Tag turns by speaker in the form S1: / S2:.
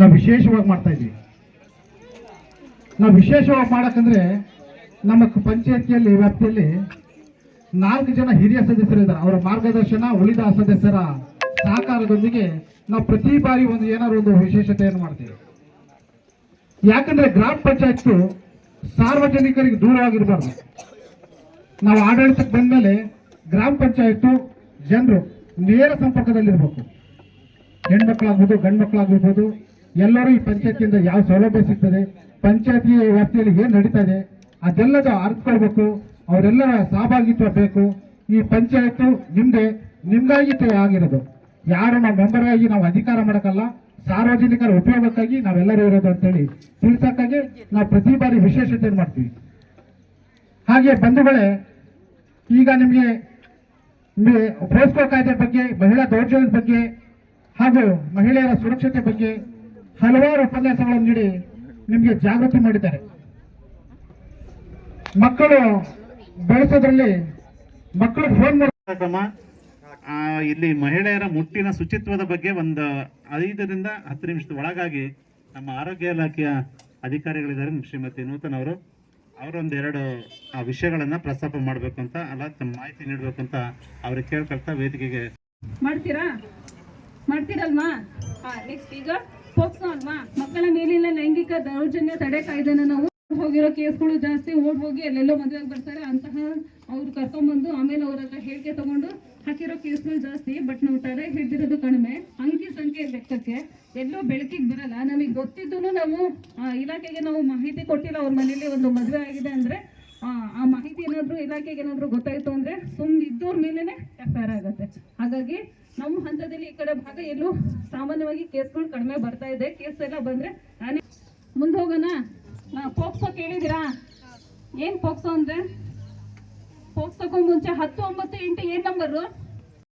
S1: ನಾವು ವಿಶೇಷವಾಗಿ ಮಾಡ್ತಾ ಇದ್ವಿ. ನಾವು ವಿಶೇಷವಾಗಿ ಮಾಡಕ್ಕಂದ್ರೆ ನಮ್ಮ ಪಂಚಾಯತಿಯಲ್ಲಿ, ವ್ಯಾಪ್ತಿಯಲ್ಲಿ ನಾಲ್ಕು ಜನ ಹಿರಿಯ ಸದಸ್ಯರು ಇದ್ದಾರೆ. ಅವರ ಮಾರ್ಗದರ್ಶನ, ಉಳಿದ ಸದಸ್ಯರ ಸಹಕಾರದೊಂದಿಗೆ ನಾವು ಪ್ರತಿ ಬಾರಿ ಒಂದು ಏನಾದ್ರು ಒಂದು ವಿಶೇಷತೆಯನ್ನು ಮಾಡ್ತೀವಿ. ಯಾಕಂದ್ರೆ ಗ್ರಾಮ ಪಂಚಾಯತ್ ಸಾರ್ವಜನಿಕರಿಗೆ ದೂರವಾಗಿರಬಾರ್ದು. ನಾವು ಆಡಳಿತಕ್ಕೆ ಬಂದ ಮೇಲೆ ಗ್ರಾಮ ಪಂಚಾಯತ್ ಜನರು ನೇರ ಸಂಪರ್ಕದಲ್ಲಿರಬೇಕು. ಹೆಣ್ಮಕ್ಳಾಗ್ಬೋದು ಗಂಡು ಮಕ್ಕಳಾಗಿರ್ಬೋದು ಎಲ್ಲರೂ ಈ ಪಂಚಾಯತಿಯಿಂದ ಯಾವ ಸೌಲಭ್ಯ ಸಿಗ್ತದೆ, ಪಂಚಾಯತಿ ವ್ಯಾಪ್ತಿಯಲ್ಲಿ ಏನು ನಡೀತಾ ಇದೆ ಅದೆಲ್ಲದ ಅರ್ಥಕೊಳ್ಬೇಕು ಅವರೆಲ್ಲರ ಸಹಭಾಗಿತ್ವ ಬೇಕು. ಈ ಪಂಚಾಯತ್ ನಿಮ್ದೆ, ನಿಮ್ಗಾಗಿ ಆಗಿರೋದು. ಯಾರು ನಾವು ಮೆಂಬರ್ ಆಗಿ ನಾವು ಅಧಿಕಾರ ಮಾಡೋಕ್ಕಲ್ಲ ಸಾರ್ವಜನಿಕರ ಉಪಯೋಗಕ್ಕಾಗಿ ನಾವೆಲ್ಲರೂ ಇರೋದು ಅಂತೇಳಿ ತಿಳಿಸಕ್ಕಾಗಿ ನಾವು ಪ್ರತಿ ಬಾರಿ ವಿಶೇಷತೆಯನ್ನು ಮಾಡ್ತೀವಿ. ಹಾಗೆ ಬಂಧುಗಳೇ, ಈಗ ನಿಮಗೆ ಪೋಸ್ಕೋ ಕಾಯ್ದೆ ಬಗ್ಗೆ, ಮಹಿಳಾ ದೌರ್ಜನ್ಯದ ಬಗ್ಗೆ ಹಾಗೂ ಮಹಿಳೆಯರ ಸುರಕ್ಷತೆ ಬಗ್ಗೆ ಹಲವಾರು ಉಪನ್ಯಾಸಗಳನ್ನು ನೀಡಿ ನಿಮಗೆ ಜಾಗೃತಿ ಮಾಡಿದ್ದಾರೆ. ಮಕ್ಕಳು ಬೆಳೆಸೋದ್ರಲ್ಲಿ ಮಕ್ಕಳು ಫೋನ್ ಮಾಡಿ
S2: ಕಾರ್ಯಕ್ರಮ ಇಲ್ಲಿ ಮಹಿಳೆಯರ ಮುಟ್ಟಿನ ಶುಚಿತ್ವದ ಬಗ್ಗೆ ಒಂದು ಐದರಿಂದ ಹತ್ತು ನಿಮಿಷದ ಒಳಗಾಗಿ ನಮ್ಮ ಆರೋಗ್ಯ ಇಲಾಖೆಯ ಅಧಿಕಾರಿಗಳಿದ್ದಾರೆ ಶ್ರೀಮತಿ ನೂತನ್ ಅವರು. ಅವರೊಂದೆರಡು ಆ ವಿಷಯಗಳನ್ನ ಪ್ರಸ್ತಾಪ ಮಾಡಬೇಕು ಅಂತ ಅಲ್ಲ ತಮ್ಮ ಮಾಹಿತಿ ನೀಡಬೇಕು ಅಂತ ಅವ್ರಿಗೆ ಕೇಳ್ಕೊಳ್ತಾ ವೇದಿಕೆಗೆ
S3: ಮಾಡ್ತೀರಾ? ಮಾಡ್ತೀರಲ್ವಾ? ಹಾ ನೆಕ್ಸ್ಟ್ ಈಗ ಪೋಕ್ಸೋ ಅಲ್ವಾ? ಮಕ್ಕಳ ಮೇಲಿನ ಲೈಂಗಿಕ ದೌರ್ಜನ್ಯ, ತಡೆ ಕಾಯ್ದೆನ ನಾವು ಹೋಗಿರೋ ಕೇಸ್ಗಳು ಜಾಸ್ತಿ ಓಡ್ ಹೋಗಿ ಎಲ್ಲೆಲ್ಲೋ ಮದುವೆಗೆ ಬರ್ತಾರೆ ಅಂತಹ ಅವ್ರು ಕರ್ಕೊಂಡ್ಬಂದು ಆಮೇಲೆ ಅವ್ರ ಹತ್ರ ಹೇಳಿಕೆ ತಗೊಂಡು ಹಾಕಿರೋ ಕೇಸ್ಗಳು ಜಾಸ್ತಿ, ಬಟ್ ನಾವು ತಡೆ ಹಿಡ್ದಿರೋದು ಕಡಿಮೆ. ಅಂಕಿ ಸಂಖ್ಯೆ ಲೆಕ್ಕಕ್ಕೆ ಎಲ್ಲೋ ಬೆಳಕಿಗೆ ಬರಲ್ಲ. ನಮಗೆ ಗೊತ್ತಿದ್ದು ನಾವು ಇಲಾಖೆಗೆ ನಾವು ಮಾಹಿತಿ ಕೊಟ್ಟಿಲ್ಲ. ಅವ್ರ ಮನೇಲಿ ಒಂದು ಮದುವೆ ಆಗಿದೆ ಅಂದ್ರೆ, ಆ ಮಾಹಿತಿ ಏನಾದ್ರು ಇಲಾಖೆಗೆ ಏನಾದ್ರು ಗೊತ್ತಾಯ್ತು ಅಂದ್ರೆ ಸುಮ್ಮನೆ ಇದ್ದವ್ರ ಮೇಲೇ ಎಫ್ ಆಗುತ್ತೆ. ಹಾಗಾಗಿ ನಮ್ಮ ಹಂತದಲ್ಲಿ ಈ ಕಡೆ ಭಾಗ ಎಲ್ಲೂ ಸಾಮಾನ್ಯವಾಗಿ ಕೇಸ್ಗಳು ಕಡಿಮೆ ಬರ್ತಾ ಇದೆ. ಕೇಸ್ ಎಲ್ಲ ಬಂದ್ರೆ ನಾನೇ ಮುಂದೆ ಹೋಗೋಣ. ಪೋಕ್ಸೋ ಕೇಳಿದಿರಾ ಏನ್ ಪೋಕ್ಸೋ ಅಂದ್ರೆ? ಪೋಕ್ಸೋಕ್ಕೂ ಮುಂಚೆ ಹತ್ತು ಒಂಬತ್ತು ಎಂಟು ಏನ್ ನಂಬರು